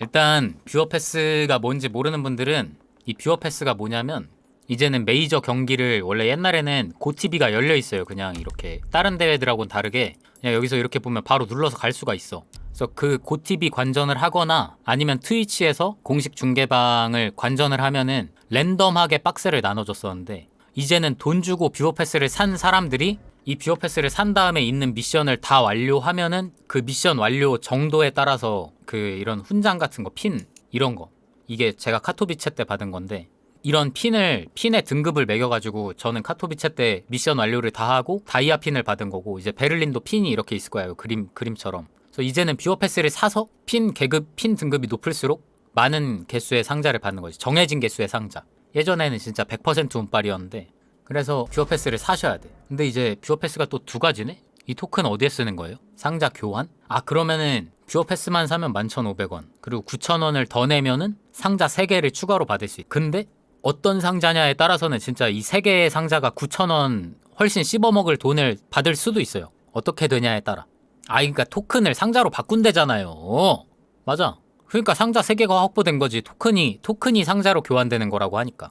일단 뷰어 패스가 뭔지 모르는 분들은 이 뷰어 패스가 뭐냐면 이제는 메이저 경기를 원래 옛날에는 고티비가 열려 있어요. 그냥 이렇게 다른 대회들하고는 다르게 그냥 여기서 이렇게 보면 바로 눌러서 갈 수가 있어. 그래서 그 고티비 관전을 하거나 아니면 트위치에서 공식 중계방을 관전을 하면은 랜덤하게 박스를 나눠줬었는데 이제는 돈 주고 뷰어 패스를 산 사람들이 이 뷰어 패스를 산 다음에 있는 미션을 다 완료하면은 그 미션 완료 정도에 따라서 그 이런 훈장 같은 거 핀 이런 거. 이게 제가 카토비체 때 받은 건데 이런 핀을 핀의 등급을 매겨가지고 저는 카토비체 때 미션 완료를 다 하고 다이아 핀을 받은 거고 이제 베를린도 핀이 이렇게 있을 거예요 그림 그림처럼. 그래서 이제는 뷰어 패스를 사서 핀 계급 핀 등급이 높을수록 많은 개수의 상자를 받는 거지. 정해진 개수의 상자. 예전에는 진짜 100% 운빨이었는데 그래서 뷰어 패스를 사셔야 돼. 근데 이제 뷰어 패스가 또 두 가지네? 이 토큰 어디에 쓰는 거예요? 상자 교환? 아 그러면은 뷰어 패스만 사면 11,500원. 그리고 9,000원을 더 내면은 상자 3개를 추가로 받을 수 있어 근데 어떤 상자냐에 따라서는 진짜 이 3개의 상자가 9,000원 훨씬 씹어먹을 돈을 받을 수도 있어요. 어떻게 되냐에 따라. 아 그러니까 토큰을 상자로 바꾼대잖아요. 맞아. 그러니까 상자 3개가 확보된 거지. 토큰이 토큰이 상자로 교환되는 거라고 하니까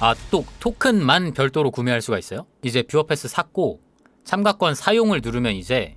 아 또 토큰만 별도로 구매할 수가 있어요? 이제 뷰어 패스 샀고 참가권 사용을 누르면 이제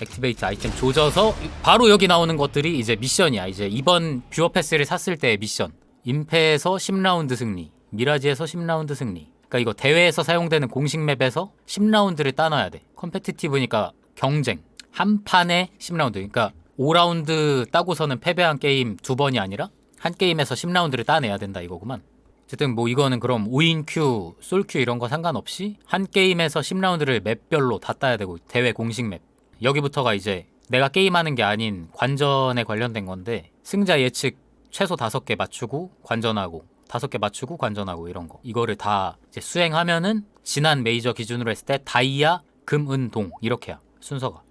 액티베이트 아이템 조져서 바로 여기 나오는 것들이 이제 미션이야. 이제 이번 뷰어 패스를 샀을 때의 미션. 임페에서 10라운드 승리, 미라지에서 10라운드 승리. 그러니까 이거 대회에서 사용되는 공식 맵에서 10라운드를 따놔야 돼. 컴페티티브니까 경쟁. 한 판에 10라운드. 그러니까 5라운드 따고서는 패배한 게임 두 번이 아니라 한 게임에서 10라운드를 따내야 된다 이거구만. 어쨌든 뭐 이거는 그럼 5인 큐, 솔 큐 이런 거 상관없이 한 게임에서 10라운드를 맵별로 다 따야 되고 대회 공식 맵. 여기부터가 이제 내가 게임하는 게 아닌 관전에 관련된 건데 승자 예측 최소 다섯 개 맞추고 관전하고 다섯 개 맞추고 관전하고 이런 거 이거를 다 이제 수행하면은 지난 메이저 기준으로 했을 때 다이아, 금, 은, 동 이렇게야 순서가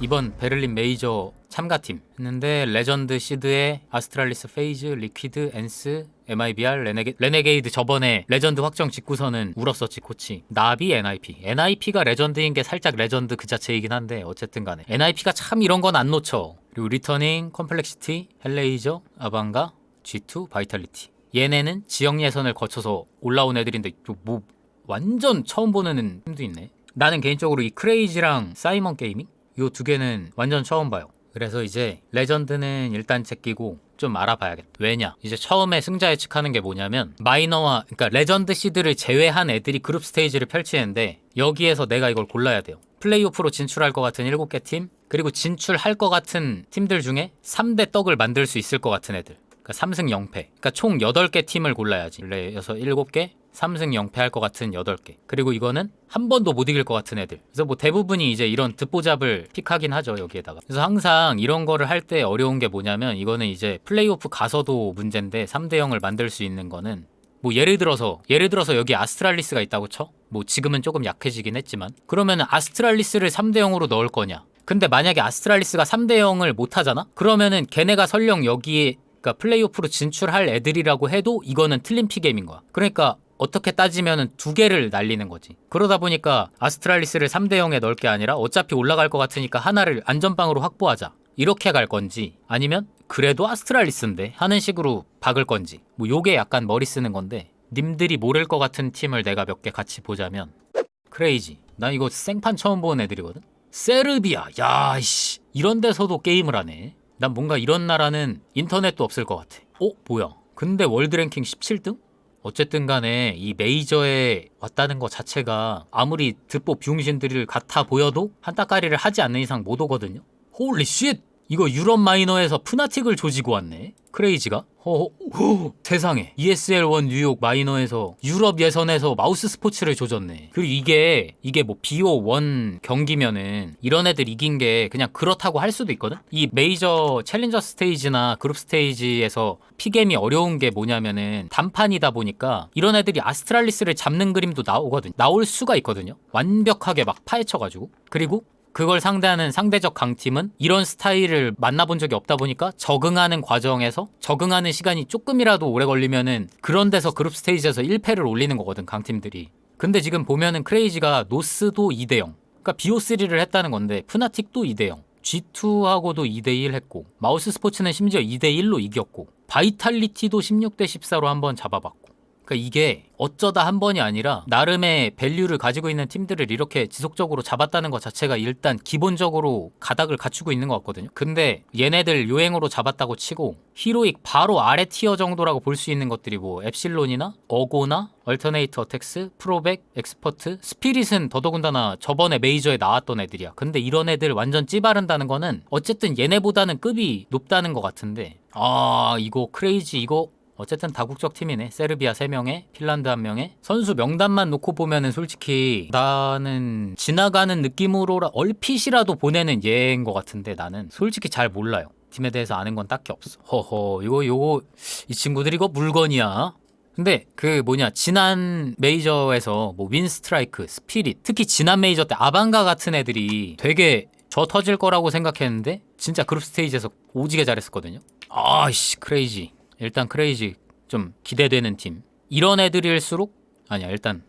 이번 베를린 메이저 참가팀 했는데 레전드 시드의 아스트랄리스 페이즈, 리퀴드, 엔스, MIBR, 레네게, 레네게이드 저번에 레전드 확정 직구서는 울었었지 코치. 나비, NIP NIP가 레전드인 게 살짝 레전드 그 자체이긴 한데 어쨌든 간에. NIP가 참 이런 건 안 놓쳐. 그리고 리터닝, 컴플렉시티, 헬레이저, 아방가, G2, 바이탈리티. 얘네는 지역 예선을 거쳐서 올라온 애들인데 또뭐 완전 처음 보는 팀도 있네. 나는 개인적으로 이 크레이지랑 사이먼 게이밍 요 두 개는 완전 처음 봐요. 그래서 이제 레전드는 일단 제끼고 좀 알아봐야겠다. 왜냐? 이제 처음에 승자 예측하는 게 뭐냐면 마이너와 그러니까 레전드 시드를 제외한 애들이 그룹 스테이지를 펼치는데 여기에서 내가 이걸 골라야 돼요. 플레이오프로 진출할 것 같은 7개 팀 그리고 진출할 것 같은 팀들 중에 3대 떡을 만들 수 있을 것 같은 애들. 그러니까 3승 0패. 그러니까 총 8개 팀을 골라야지. 원래 6, 7개, 3승 0패 할 것 같은 8개. 그리고 이거는 한 번도 못 이길 것 같은 애들. 그래서 뭐 대부분이 이제 이런 듣보잡을 픽하긴 하죠, 여기에다가. 그래서 항상 이런 거를 할 때 어려운 게 뭐냐면 이거는 이제 플레이오프 가서도 문제인데 3대 0을 만들 수 있는 거는 뭐 예를 들어서 예를 들어서 여기 아스트랄리스가 있다고 쳐? 뭐 지금은 조금 약해지긴 했지만 그러면 아스트랄리스를 3대 0으로 넣을 거냐? 근데 만약에 아스트랄리스가 3대 0을 못 하잖아? 그러면은 걔네가 설령 여기에 그러니까 플레이오프로 진출할 애들이라고 해도 이거는 틀린 피게임인 거야. 그러니까 어떻게 따지면은 두 개를 날리는 거지. 그러다 보니까 아스트랄리스를 3대 0에 넣을 게 아니라 어차피 올라갈 것 같으니까 하나를 안전빵으로 확보하자. 이렇게 갈 건지 아니면 그래도 아스트랄리스인데 하는 식으로 박을 건지. 뭐 요게 약간 머리 쓰는 건데 님들이 모를 것 같은 팀을 내가 몇 개 같이 보자면 크레이지 나 이거 생판 처음 보는 애들이거든. 세르비아. 야이씨. 이런 데서도 게임을 하네. 난 뭔가 이런 나라는 인터넷도 없을 것 같아. 어 뭐야. 근데 월드 랭킹 17등? 어쨌든 간에 이 메이저에 왔다는 것 자체가 아무리 듣보 비용신들을 같아 보여도 한따까리를 하지 않는 이상 못 오거든요. 홀리 쉣 이거 유럽 마이너에서 푸나틱을 조지고 왔네. 크레이지가? 허, 허, 세상에. ESL1 뉴욕 마이너에서 유럽 예선에서 마우스 스포츠를 조졌네. 그리고 이게 이게 뭐 BO1 경기면은 이런 애들 이긴 게 그냥 그렇다고 할 수도 있거든? 이 메이저 챌린저 스테이지나 그룹 스테이지에서 피겜이 어려운 게 뭐냐면은 단판이다 보니까 이런 애들이 아스트랄리스를 잡는 그림도 나오거든. 나올 수가 있거든요? 완벽하게 막 파헤쳐가지고. 그리고 그걸 상대하는 상대적 강팀은 이런 스타일을 만나본 적이 없다 보니까 적응하는 과정에서 적응하는 시간이 조금이라도 오래 걸리면은 그런 데서 그룹 스테이지에서 1패를 올리는 거거든 강팀들이. 근데 지금 보면은 크레이지가 노스도 2대0 그러니까 BO3를 했다는 건데 푸나틱도 2대0 G2하고도 2대1 했고 마우스 스포츠는 심지어 2대1로 이겼고 바이탈리티도 16대 14로 한번 잡아봤고 그러니까 이게 어쩌다 한 번이 아니라 나름의 밸류를 가지고 있는 팀들을 이렇게 지속적으로 잡았다는 것 자체가 일단 기본적으로 가닥을 갖추고 있는 것 같거든요. 근데 얘네들 요행으로 잡았다고 치고 히로익 바로 아래 티어 정도라고 볼 수 있는 것들이 뭐 엡실론이나 어고나 얼터네이트 어텍스, 프로백, 엑스퍼트, 스피릿은 더더군다나 저번에 메이저에 나왔던 애들이야. 근데 이런 애들 완전 찌바른다는 거는 어쨌든 얘네보다는 급이 높다는 것 같은데 아 이거 크레이지 이거 어쨌든 다국적 팀이네. 세르비아 3명에 핀란드 1명에 선수 명단만 놓고 보면은 솔직히 나는 지나가는 느낌으로 얼핏이라도 보내는 얘인 것 같은데 나는 솔직히 잘 몰라요. 팀에 대해서 아는 건 딱히 없어. 허허 이거 요거 이 친구들 이거 물건이야. 근데 그 뭐냐 지난 메이저에서 뭐 윈스트라이크, 스피릿 특히 지난 메이저 때 아방가 같은 애들이 되게 저 터질 거라고 생각했는데 진짜 그룹 스테이지에서 오지게 잘했었거든요. 아씨 크레이지. 일단 크레이지 좀 기대되는 팀. 이런 애들일수록 아니야 일단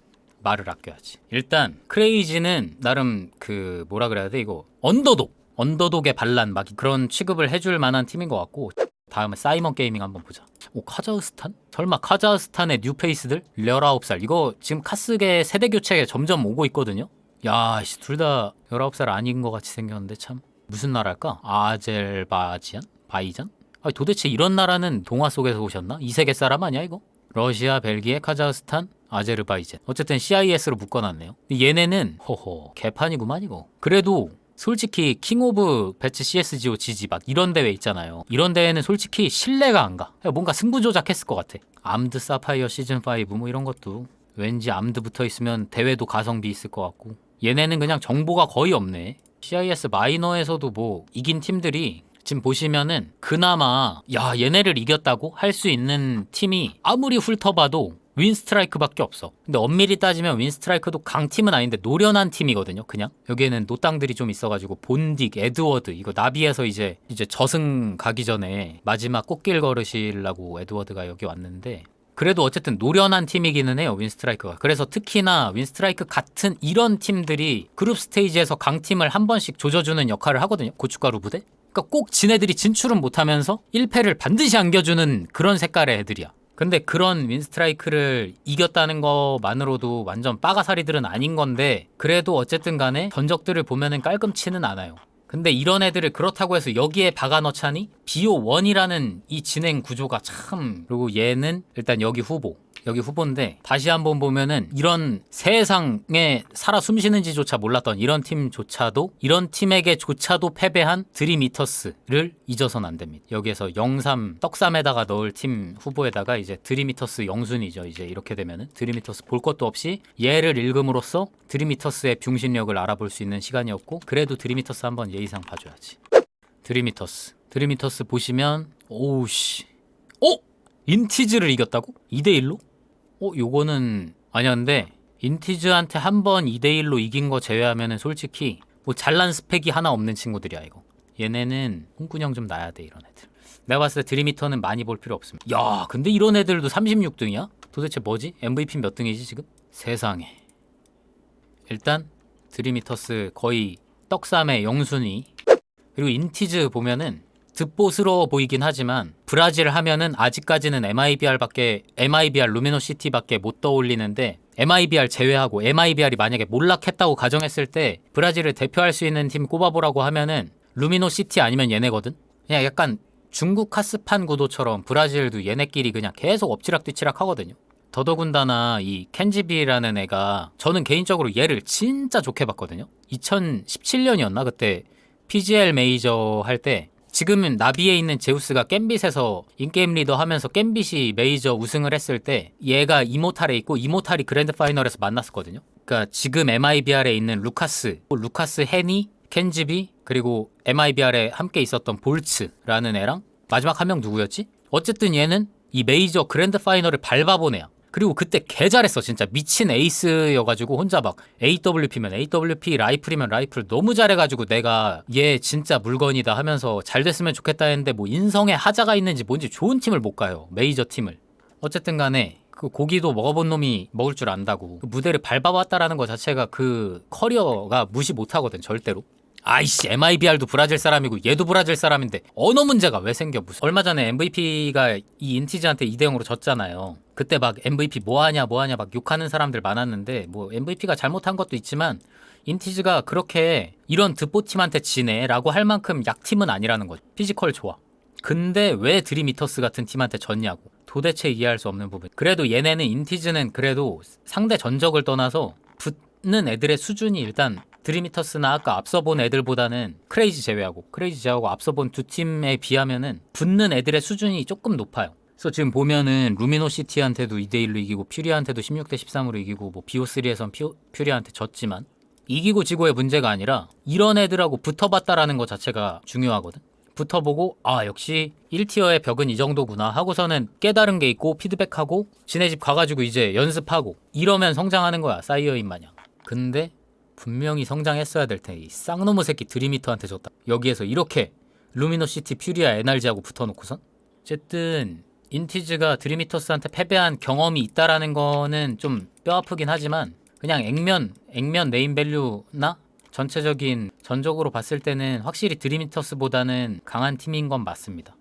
말을 아껴야지. 일단 크레이지는 나름 그 뭐라 그래야 돼 이거 언더독 언더독의 반란 막 그런 취급을 해줄 만한 팀인 것 같고 다음에 사이먼 게이밍 한번 보자. 오 카자흐스탄? 설마 카자흐스탄의 뉴페이스들 19살 이거 지금 카스계 세대 교체가 점점 오고 있거든요. 야, 둘 다 19살 아닌 것 같이 생겼는데 참 무슨 나라일까? 아제르바이잔? 바이잔? 아니, 도대체 이런 나라는 동화 속에서 오셨나? 이 세계 사람 아니야 이거? 러시아, 벨기에, 카자흐스탄, 아제르바이잔. 어쨌든 CIS로 묶어놨네요. 얘네는 호호 개판이구만 이거. 그래도 솔직히 킹 오브 배치 CSGO 지지 막 이런 대회 있잖아요. 이런 대회는 솔직히 신뢰가 안 가. 뭔가 승부 조작했을 것 같아. 암드 사파이어 시즌 5뭐 이런 것도 왠지 암드 붙어 있으면 대회도 가성비 있을 것 같고. 얘네는 그냥 정보가 거의 없네. CIS 마이너에서도 뭐 이긴 팀들이 지금 보시면은 그나마 야 얘네를 이겼다고 할 수 있는 팀이 아무리 훑어봐도 윈스트라이크밖에 없어. 근데 엄밀히 따지면 윈스트라이크도 강팀은 아닌데 노련한 팀이거든요. 그냥 여기에는 노땅들이 좀 있어가지고 본딕, 에드워드 이거 나비에서 이제 이제 저승 가기 전에 마지막 꽃길 걸으시려고 에드워드가 여기 왔는데 그래도 어쨌든 노련한 팀이기는 해요 윈스트라이크가 그래서 특히나 윈스트라이크 같은 이런 팀들이 그룹 스테이지에서 강팀을 한 번씩 조져주는 역할을 하거든요 고춧가루 부대 그러니까 꼭 지네들이 진출은 못하면서 1패를 반드시 안겨주는 그런 색깔의 애들이야. 근데 그런 윈스트라이크를 이겼다는 것만으로도 완전 빠가사리들은 아닌 건데 그래도 어쨌든 간에 전적들을 보면은 깔끔치는 않아요. 근데 이런 애들을 그렇다고 해서 여기에 박아 넣자니 BO1이라는 이 진행 구조가 참 그리고 얘는 일단 여기 후보 여기 후보인데 다시 한번 보면은 이런 세상에 살아 숨쉬는지조차 몰랐던 이런 팀조차도 이런 팀에게조차도 패배한 드리미터스를 잊어선 안 됩니다. 여기에서 03 떡삼에다가 넣을 팀 후보에다가 이제 드리미터스 영순이죠. 이제 이렇게 되면은 드리미터스 볼 것도 없이 얘를 읽음으로써 드리미터스의 병신력을 알아볼 수 있는 시간이었고 그래도 드리미터스 한번 예의상 봐줘야지. 드리미터스 드리미터스 보시면 오우씨 어? 인티즈를 이겼다고? 2대1로? 어, 요거는 아니었는데 인티즈한테 한 번 2대1로 이긴 거 제외하면은 솔직히 뭐 잘난 스펙이 하나 없는 친구들이야 이거. 얘네는 홍군형 좀 나야 돼 이런 애들. 내가 봤을 때 드리미터는 많이 볼 필요 없습니다. 야, 근데 이런 애들도 36등이야? 도대체 뭐지? MVP 몇 등이지 지금? 세상에. 일단 드리미터스 거의 떡삼의 영순위. 그리고 인티즈 보면은 득보스러워 보이긴 하지만 브라질 하면은 아직까지는 MIBR밖에 MIBR 루미노 시티밖에 못 떠올리는데 MIBR 제외하고 MIBR이 만약에 몰락했다고 가정했을 때 브라질을 대표할 수 있는 팀 꼽아보라고 하면은 루미노 시티 아니면 얘네거든. 그냥 약간 중국 카스판 구도처럼 브라질도 얘네끼리 그냥 계속 엎치락뒤치락 하거든요. 더더군다나 이 켄지비라는 애가 저는 개인적으로 얘를 진짜 좋게 봤거든요. 2017년이었나 그때 PGL 메이저 할 때 지금은 나비에 있는 제우스가 겜빗에서 인게임 리더 하면서 겜빗이 메이저 우승을 했을 때 얘가 이모탈에 있고 이모탈이 그랜드 파이널에서 만났었거든요. 그러니까 지금 MIBR에 있는 루카스, 루카스 헤니, 켄지비 그리고 MIBR에 함께 있었던 볼츠라는 애랑 마지막 한 명 누구였지? 어쨌든 얘는 이 메이저 그랜드 파이널을 밟아본 애야. 그리고 그때 개 잘했어 진짜. 미친 에이스여가지고 혼자 막 AWP면 AWP 라이플이면 라이플 너무 잘해가지고 내가 얘 진짜 물건이다 하면서 잘 됐으면 좋겠다 했는데 뭐 인성에 하자가 있는지 뭔지 좋은 팀을 못 가요 메이저 팀을. 어쨌든 간에 그 고기도 먹어본 놈이 먹을 줄 안다고. 그 무대를 밟아봤다라는 것 자체가 그 커리어가 무시 못하거든 절대로 아이씨 MIBR도 브라질 사람이고 얘도 브라질 사람인데 언어 문제가 왜 생겨? 무슨 얼마 전에 MVP가 이 인티즈한테 2대 0으로 졌잖아요. 그때 막 MVP 뭐하냐 뭐하냐 막 욕하는 사람들 많았는데 뭐 MVP가 잘못한 것도 있지만 인티즈가 그렇게 이런 드포팀한테 지네 라고 할 만큼 약팀은 아니라는 거죠 피지컬 좋아 근데 왜 드림이터스 같은 팀한테 졌냐고. 도대체 이해할 수 없는 부분. 그래도 얘네는 인티즈는 그래도 상대 전적을 떠나서 붙는 애들의 수준이 일단 드림이터스나 아까 앞서 본 애들보다는 크레이지 제외하고 크레이지 제외하고 앞서 본 두 팀에 비하면은 붙는 애들의 수준이 조금 높아요. 그래서 지금 보면은 루미노시티한테도 2대 1로 이기고 퓨리한테도 16대 13으로 이기고 뭐 BO3에선 퓨, 퓨리한테 졌지만 이기고 지고의 문제가 아니라 이런 애들하고 붙어봤다라는 것 자체가 중요하거든. 붙어보고 아 역시 1티어의 벽은 이 정도구나 하고서는 깨달은 게 있고 피드백하고 지네 집 가가지고 이제 연습하고 이러면 성장하는 거야 사이어인 마냥 근데 분명히 성장했어야 될 텐데 이 쌍놈의 새끼 드리미터한테 줬다 여기에서 이렇게 루미노시티 퓨리아 NRG하고 붙어놓고선 어쨌든 인티즈가 드리미터스한테 패배한 경험이 있다라는 거는 좀 뼈아프긴 하지만 그냥 액면 액면 네임밸류나 전체적인 전적으로 봤을 때는 확실히 드리미터스보다는 강한 팀인 건 맞습니다.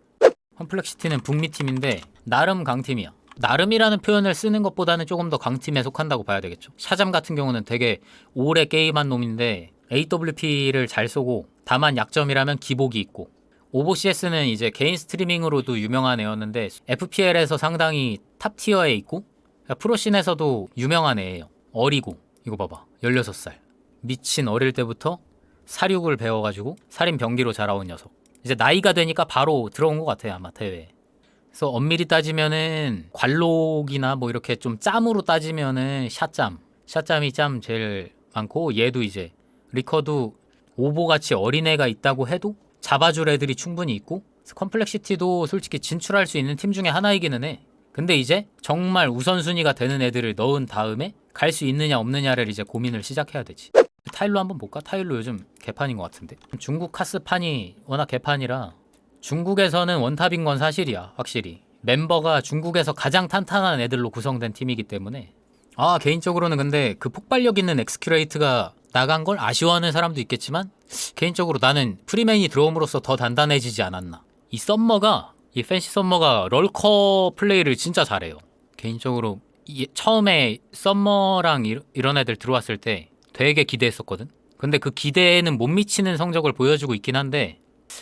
컴플렉시티는 북미 팀인데 나름 강팀이야. 나름이라는 표현을 쓰는 것보다는 조금 더 강팀에 속한다고 봐야 되겠죠. 샤잠 같은 경우는 되게 오래 게임한 놈인데 AWP를 잘 쏘고 다만 약점이라면 기복이 있고 오보CS는 이제 개인 스트리밍으로도 유명한 애였는데 FPL에서 상당히 탑 티어에 있고 프로씬에서도 유명한 애예요. 어리고 이거 봐봐 16살 미친 어릴 때부터 사육을 배워가지고 살인 병기로 자라온 녀석. 이제 나이가 되니까 바로 들어온 것 같아요 아마 대회에. 그래서 엄밀히 따지면은 관록이나 뭐 이렇게 좀 짬으로 따지면은 샷짬, 샷짬이 짬 제일 많고 얘도 이제 리커도 오보같이 어린애가 있다고 해도 잡아줄 애들이 충분히 있고 컴플렉시티도 솔직히 진출할 수 있는 팀 중에 하나이기는 해. 근데 이제 정말 우선순위가 되는 애들을 넣은 다음에 갈 수 있느냐 없느냐를 이제 고민을 시작해야 되지. 타일로 한번 볼까? 타일로 요즘 개판인 것 같은데. 중국 카스판이 워낙 개판이라 중국에서는 원탑인 건 사실이야, 확실히. 멤버가 중국에서 가장 탄탄한 애들로 구성된 팀이기 때문에. 아, 개인적으로는 근데 그 폭발력 있는 엑스큐레이트가 나간 걸 아쉬워하는 사람도 있겠지만, 개인적으로 나는 프리맨이 들어옴으로써 더 단단해지지 않았나. 이 썸머가, 이 팬시 썸머가 럴커 플레이를 진짜 잘해요. 개인적으로 이- 처음에 썸머랑 이- 이런 애들 들어왔을 때 되게 기대했었거든. 근데 그 기대에는 못 미치는 성적을 보여주고 있긴 한데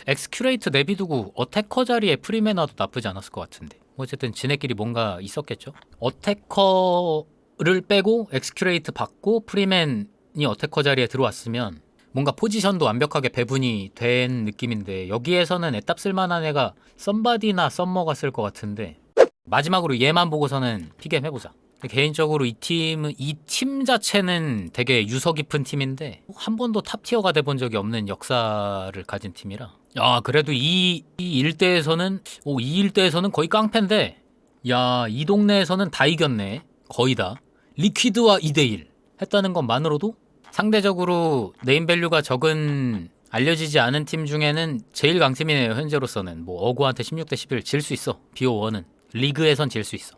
엑스큐레이트 내비두고 어태커 자리에 프리맨 와도 나쁘지 않았을 것 같은데 어쨌든 지네끼리 뭔가 있었겠죠. 어태커를 빼고 엑스큐레이트 받고 프리맨이 어태커 자리에 들어왔으면 뭔가 포지션도 완벽하게 배분이 된 느낌인데 여기에서는 애답 쓸만한 애가 썸바디나 썸머가 쓸 것 같은데 마지막으로 얘만 보고서는 피겜 해보자. 개인적으로 이 팀은 이 팀 자체는 되게 유서 깊은 팀인데 한 번도 탑 티어가 돼본 적이 없는 역사를 가진 팀이라. 야 그래도 이, 이 일대에서는 오 이 일대에서는 거의 깡패인데 야 이 동네에서는 다 이겼네. 거의 다. 리퀴드와 2대1 했다는 것만으로도 상대적으로 네임밸류가 적은 알려지지 않은 팀 중에는 제일 강팀이네요 현재로서는. 뭐 어구한테 16대 11 질 수 있어. 비오1은. 리그에선 질 수 있어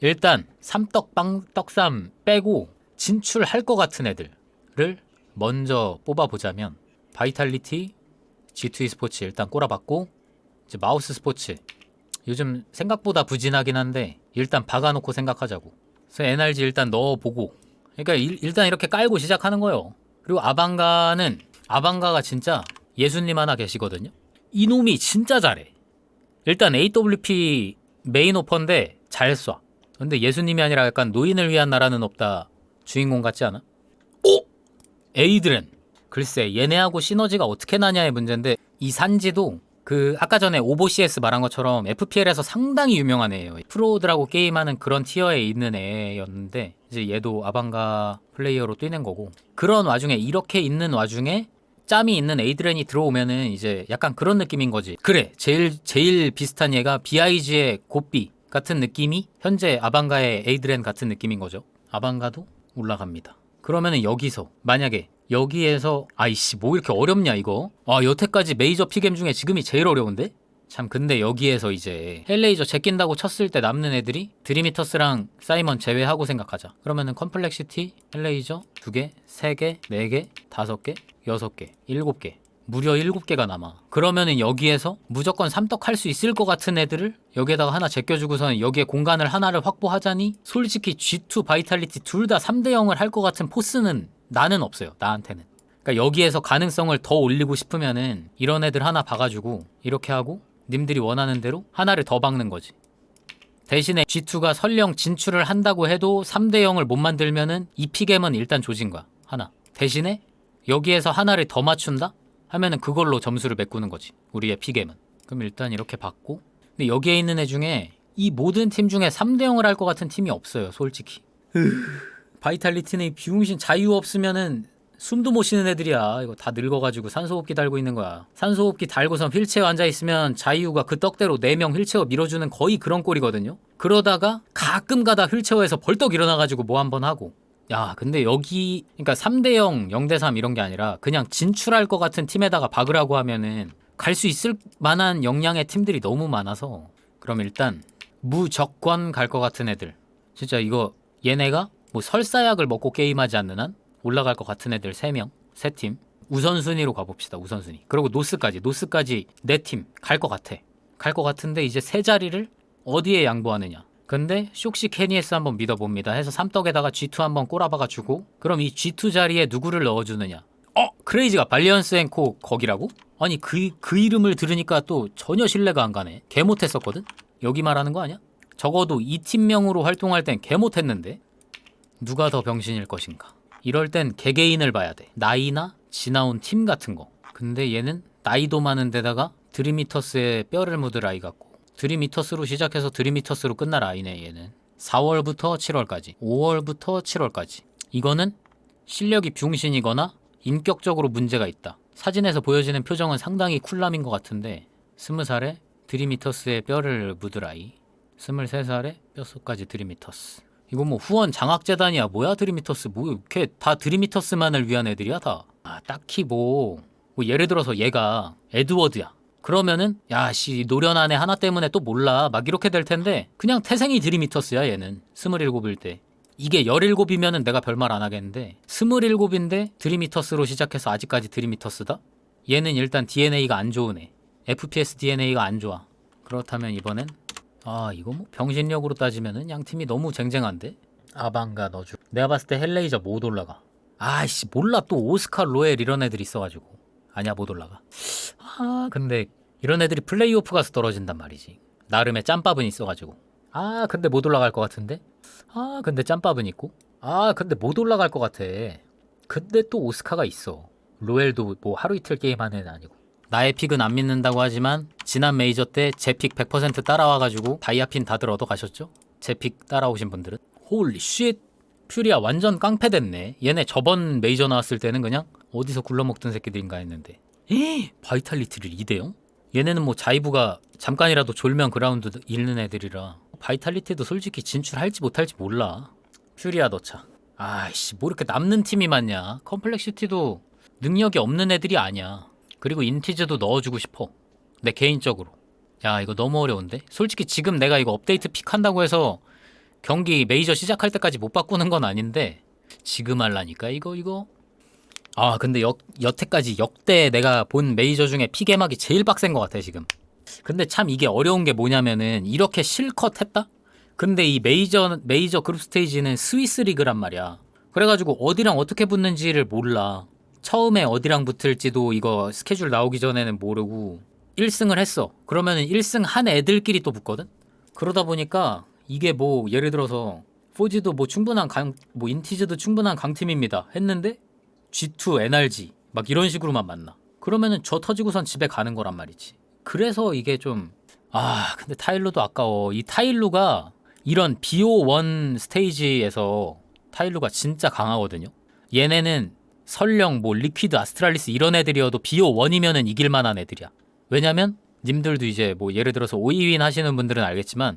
일단 삼떡빵 떡삼 빼고 진출할 것 같은 애들을 먼저 뽑아보자면 바이탈리티 G2E 스포츠 일단 꼬라봤고 이제 마우스 스포츠. 요즘 생각보다 부진하긴 한데 일단 박아놓고 생각하자고. 그래서 NRG 일단 넣어보고. 그러니까 일, 일단 이렇게 깔고 시작하는 거예요. 그리고 아방가는 아방가가 진짜 예수님 하나 계시거든요. 이놈이 진짜 잘해. 일단 AWP 메인 오퍼인데 잘 쏴. 근데 예수님이 아니라 약간 노인을 위한 나라는 없다 주인공 같지 않아? 오! 에이드렌. 글쎄 얘네하고 시너지가 어떻게 나냐의 문제인데 이 산지도 그 아까 전에 오보CS 말한 것처럼 FPL에서 상당히 유명한 애예요. 프로들하고 게임하는 그런 티어에 있는 애였는데 이제 얘도 아방가 플레이어로 뛰는 거고 그런 와중에 이렇게 있는 와중에 짬이 있는 에이드렌이 들어오면은 이제 약간 그런 느낌인 거지. 그래, 제일 제일 비슷한 얘가 BIG의 고삐 같은 느낌이 현재 아방가의 에이드렌 같은 느낌인 거죠. 아방가도 올라갑니다. 그러면은 여기서 만약에 여기에서 아이씨 뭐 이렇게 어렵냐 이거. 아 여태까지 메이저 피겜 중에 지금이 제일 어려운데? 참 근데 여기에서 이제 헬레이저 제낀다고 쳤을 때 남는 애들이 드리미터스랑 사이먼 제외하고 생각하자. 그러면은 컴플렉시티, 헬레이저 두 개, 세 개, 네 개, 다섯 개, 여섯 개, 일곱 개. 무려 일곱 개가 남아. 그러면은 여기에서 무조건 삼떡 할 수 있을 것 같은 애들을 여기에다가 하나 제껴주고서는 여기에 공간을 하나를 확보하자니 솔직히 G2 바이탈리티 둘 다 3대 0을 할 것 같은 포스는 나는 없어요. 나한테는. 그러니까 여기에서 가능성을 더 올리고 싶으면은 이런 애들 하나 봐가지고 이렇게 하고 님들이 원하는 대로 하나를 더 박는 거지. 대신에 G2가 설령 진출을 한다고 해도 3대 0을 못 만들면은 이 피겜은 일단 조진 거야. 하나. 대신에 여기에서 하나를 더 맞춘다? 하면은 그걸로 점수를 메꾸는 거지. 우리의 피겜은. 그럼 일단 이렇게 받고. 근데 여기에 있는 애 중에 이 모든 팀 중에 3대 0을 할 것 같은 팀이 없어요. 솔직히. 바이탈리티는 비용신 자유 없으면은 숨도 못 쉬는 애들이야. 이거 다 늙어가지고 산소호흡기 달고 있는 거야. 산소호흡기 달고선 휠체어 앉아 있으면 자유가 그 떡대로 4명 휠체어 밀어주는 거의 그런 꼴이거든요. 그러다가 가끔 가다 휠체어에서 벌떡 일어나가지고 뭐 한 번 하고. 야, 근데 여기, 그러니까 3대 0, 0대 3 이런 게 아니라 그냥 진출할 것 같은 팀에다가 박으라고 하면은 갈 수 있을 만한 역량의 팀들이 너무 많아서 그럼 일단 무조건 갈 것 같은 애들. 진짜 이거 얘네가 뭐 설사약을 먹고 게임하지 않는 한 올라갈 것 같은 애들 3명, 3팀. 우선순위로 가봅시다. 우선순위. 그리고 노스까지. 노스까지 4팀 갈 것 같아. 갈 것 같은데 이제 세 자리를 어디에 양보하느냐. 근데 쇼시 캐니에스 한번 믿어봅니다. 해서 삼떡에다가 G2 한번 꼬라박아 주고 그럼 이 G2 자리에 누구를 넣어주느냐. 어? 크레이지가 발리언스 앤코 거기라고? 아니 그, 그 이름을 들으니까 또 전혀 신뢰가 안 가네. 개 못했었거든? 여기 말하는 거 아니야? 적어도 이 팀명으로 활동할 땐 개 못했는데 누가 더 병신일 것인가? 이럴 땐 개개인을 봐야 돼. 나이나 지나온 팀 같은 거. 근데 얘는 나이도 많은 데다가 드리미터스에 뼈를 묻을 아이 같고 드리미터스로 시작해서 드리미터스로 끝날 아이네 얘는. 4월부터 7월까지. 5월부터 7월까지. 이거는 실력이 병신이거나 인격적으로 문제가 있다. 사진에서 보여지는 표정은 상당히 쿨남인 것 같은데 20살에 드리미터스에 뼈를 묻을 아이 23살에 뼛속까지 드리미터스 이거 뭐 후원 장학재단이야 뭐야 드리미터스 뭐 이렇게 다 드리미터스만을 위한 애들이야 다 아, 딱히 뭐, 뭐 예를 들어서 얘가 에드워드야 그러면은 야씨 노련한 애 하나 때문에 또 몰라. 막 이렇게 될 텐데 그냥 태생이 드리미터스야 얘는. 27일 때. 이게 17이면은 내가 별말 안 하겠는데 27인데 드리미터스로 시작해서 아직까지 드리미터스다? 얘는 일단 DNA가 안 좋으네. FPS DNA가 안 좋아. 그렇다면 이번엔 아 이거 뭐 병신력으로 따지면은 양 팀이 너무 쟁쟁한데? 아방가 너주 내가 봤을 때 헬레이저 못 올라가. 아이씨 몰라. 또 오스카 로엘 이런 애들 있어가지고 아니야 못 올라가. 아 근데 이런 애들이 플레이오프 가서 떨어진단 말이지. 나름의 짬밥은 있어가지고. 아 근데 못 올라갈 것 같은데? 아 근데 짬밥은 있고? 아 근데 못 올라갈 것 같아. 근데 또 오스카가 있어. 로엘도 뭐 하루 이틀 게임하는 애는 아니고. 나의 픽은 안 믿는다고 하지만 지난 메이저 때 제 픽 100% 따라와가지고 다이아핀 다들 얻어 가셨죠? 제 픽 따라오신 분들은? 홀리 쉣 퓨리아 완전 깡패 됐네. 얘네 저번 메이저 나왔을 때는 그냥 어디서 굴러먹던 새끼들인가 했는데 에이, 바이탈리티를 2대0? 얘네는 뭐 자이브가 잠깐이라도 졸면 그라운드 잃는 애들이라 바이탈리티도 솔직히 진출할지 못할지 몰라 퓨리아 넣자 아이씨 뭐 이렇게 남는 팀이 많냐 컴플렉시티도 능력이 없는 애들이 아니야 그리고 인티즈도 넣어주고 싶어. 내 개인적으로. 야, 이거 너무 어려운데? 솔직히 지금 내가 이거 업데이트 픽한다고 해서 경기 메이저 시작할 때까지 못 바꾸는 건 아닌데, 지금 할라니까, 이거, 이거. 아, 근데 여, 여태까지 역대 내가 본 메이저 중에 피개막이 제일 빡센 것 같아, 지금. 근데 참 이게 어려운 게 뭐냐면은, 이렇게 실컷 했다? 근데 이 메이저, 메이저 그룹 스테이지는 스위스 리그란 말이야. 그래가지고 어디랑 어떻게 붙는지를 몰라. 처음에 어디랑 붙을지도 이거 스케줄 나오기 전에는 모르고 1승을 했어. 그러면은 1승 한 애들끼리 또 붙거든? 그러다 보니까 이게 뭐 예를 들어서 포지도 뭐 충분한 강, 뭐 인티즈도 충분한 강팀입니다. 했는데 G2, NRG 막 이런 식으로만 만나. 그러면은 저 터지고선 집에 가는 거란 말이지. 그래서 이게 좀, 아, 근데 타일루도 아까워. 이 타일루가 이런 BO1 스테이지에서 타일루가 진짜 강하거든요. 얘네는 설령 뭐 리퀴드 아스트랄리스 이런 애들이어도 비오 원이면은 이길 만한 애들이야. 왜냐면 님들도 이제 뭐 예를 들어서 5위윈 하시는 분들은 알겠지만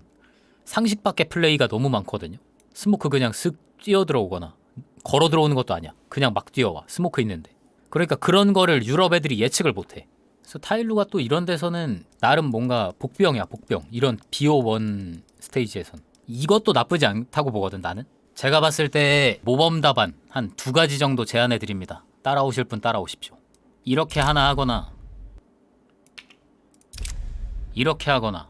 상식 밖의 플레이가 너무 많거든요. 스모크 그냥 쓱 뛰어 들어오거나 걸어 들어오는 것도 아니야. 그냥 막 뛰어와. 스모크 있는데. 그러니까 그런 거를 유럽 애들이 예측을 못 해. 그래서 타일루가 또 이런 데서는 나름 뭔가 복병이야 복병 이런 비오1 스테이지에선 이것도 나쁘지 않다고 보거든 나는 제가 봤을 때 모범 답안 한 두 가지 정도 제안해 드립니다 따라오실 분 따라오십시오 이렇게 하나 하거나 이렇게 하거나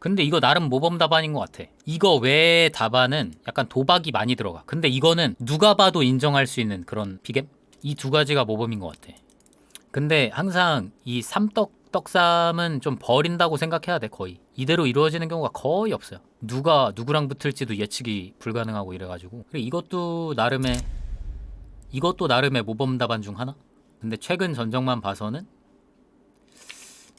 근데 이거 나름 모범 답안인 것 같아. 이거 외의 답안은 약간 도박이 많이 들어가. 근데 이거는 누가 봐도 인정할 수 있는 그런 비겜? 이 두 가지가 모범인 것 같아. 근데 항상 이 삼떡 떡삼은 좀 버린다고 생각해야 돼 거의. 이대로 이루어지는 경우가 거의 없어요. 누가 누구랑 붙을지도 예측이 불가능하고 이래가지고. 그리고 이것도 나름의 이것도 나름의 모범 답안 중 하나? 근데 최근 전적만 봐서는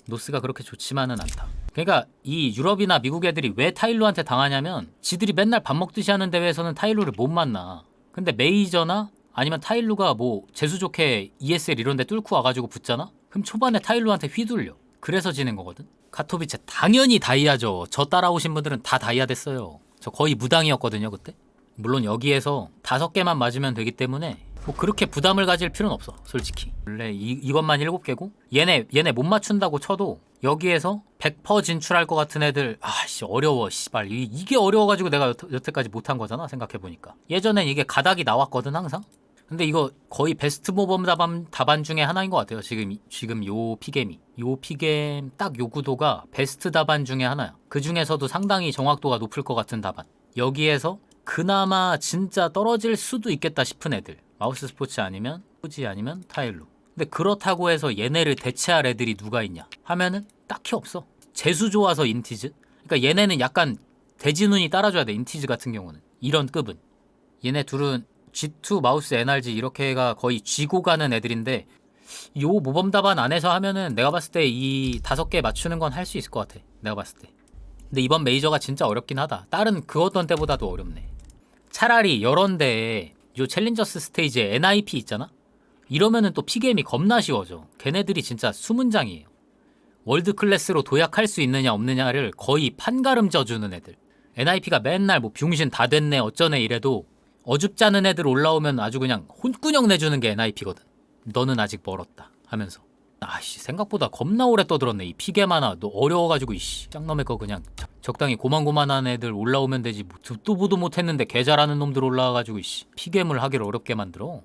노스가 그렇게 좋지만은 않다 그러니까 이 유럽이나 미국 애들이 왜 타일루한테 당하냐면 지들이 맨날 밥 먹듯이 하는 대회에서는 타일루를 못 만나 근데 메이저나 아니면 타일루가 뭐 재수 좋게 ESL 이런 데 뚫고 와가지고 붙잖아? 그럼 초반에 타일루한테 휘둘려. 그래서 지는 거거든. 카토비체 당연히 다이아죠. 저 따라오신 분들은 다 다이아 됐어요. 저 거의 무당이었거든요 그때. 물론 여기에서 다섯 개만 맞으면 되기 때문에 뭐 그렇게 부담을 가질 필요는 없어 솔직히 원래 이, 이것만 일곱 개고 얘네 얘네 못 맞춘다고 쳐도 여기에서 100% 진출할 것 같은 애들 아씨 어려워 씨발 이, 이게 어려워가지고 내가 여태, 여태 까지 못한 거잖아 생각해보니까 예전엔 이게 가닥이 나왔거든 항상 근데 이거 거의 베스트 모범 답안, 답안 중에 하나인 것 같아요. 지금 이- 지금 요 피겜이 요 피겜 딱 요 구도가 베스트 답안 중에 하나야. 그 중에서도 상당히 정확도가 높을 것 같은 답안. 여기에서 그나마 진짜 떨어질 수도 있겠다 싶은 애들. 마우스 스포츠 아니면 후지 아니면 타일루. 근데 그렇다고 해서 얘네를 대체할 애들이 누가 있냐 하면은 딱히 없어. 재수 좋아서 인티즈. 그러니까 얘네는 약간 대진운이 따라줘야 돼. 인티즈 같은 경우는 이런 급은. 얘네 둘은 G2 마우스 NRG 이렇게가 거의 쥐고 가는 애들인데 요 모범 답안 안에서 하면은 내가 봤을 때 이 다섯 개 맞추는 건 할 수 있을 것 같아. 내가 봤을 때. 근데 이번 메이저가 진짜 어렵긴 하다. 다른 그 어떤 때보다도 어렵네. 차라리 여런 데에 요 챌린저스 스테이지에 NIP 있잖아? 이러면은 또 피게임이 겁나 쉬워져. 걔네들이 진짜 수문장이에요. 월드 클래스로 도약할 수 있느냐 없느냐를 거의 판가름 져주는 애들. NIP가 맨날 뭐 병신 다 됐네 어쩌네 이래도 어줍지 않은 애들 올라오면 아주 그냥 혼꾸녕 내주는 게 NIP거든. 너는 아직 멀었다 하면서. 아씨 생각보다 겁나 오래 떠들었네 이 피게 많아 너 어려워가지고 이씨 짱놈의 거 그냥 적- 적당히 고만고만한 애들 올라오면 되지 뭐 듣도 보도 못했는데 개 잘하는 놈들 올라와가지고 이씨 피게임을 하기를 어렵게 만들어